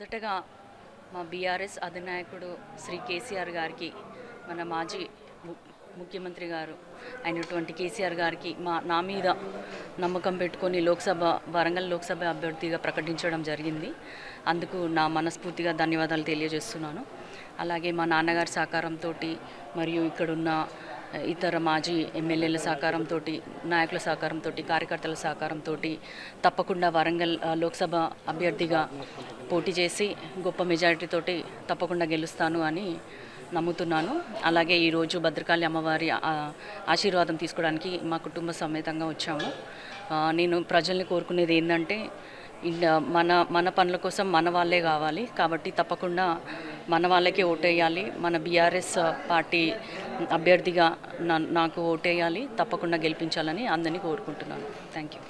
మొదటగా మా బీఆర్ఎస్ అధినాయకుడు శ్రీ కేసీఆర్ గారికి మన మాజీ ము- ముఖ్యమంత్రి గారు అయినటువంటి కేసీఆర్ గారికి మా నా మీద నమ్మకం పెట్టుకొని లోక్సభ వరంగల్ లోక్సభ అభ్యర్థిగా ప్రకటించడం జరిగింది. అందుకు నా మనస్ఫూర్తిగా ధన్యవాదాలు తెలియజేస్తున్నాను. అలాగే మా నాన్నగారి సహకారంతో మరియు ఇక్కడున్న ఇతర మాజీ ఎమ్మెల్యేల సహకారంతో నాయకుల సహకారంతో కార్యకర్తల సహకారంతో తప్పకుండా వరంగల్ లోక్సభ అభ్యర్థిగా పోటీ చేసి గొప్ప మెజారిటీతోటి తప్పకుండా గెలుస్తాను అని నమ్ముతున్నాను. అలాగే ఈరోజు భద్రకాళి అమ్మవారి ఆశీర్వాదం తీసుకోవడానికి మా కుటుంబ సమేతంగా వచ్చాము. నేను ప్రజల్ని కోరుకునేది ఏంటంటే మన మన పనుల కోసం మన వాళ్ళే కావాలి. కాబట్టి తప్పకుండా మన వాళ్ళకే ఓటేయాలి. మన బీఆర్ఎస్ పార్టీ అభ్యర్థిగా నా- నాకు ఓటేయాలి. తప్పకుండా గెలిపించాలని అందరినీ కోరుకుంటున్నాను. Thank you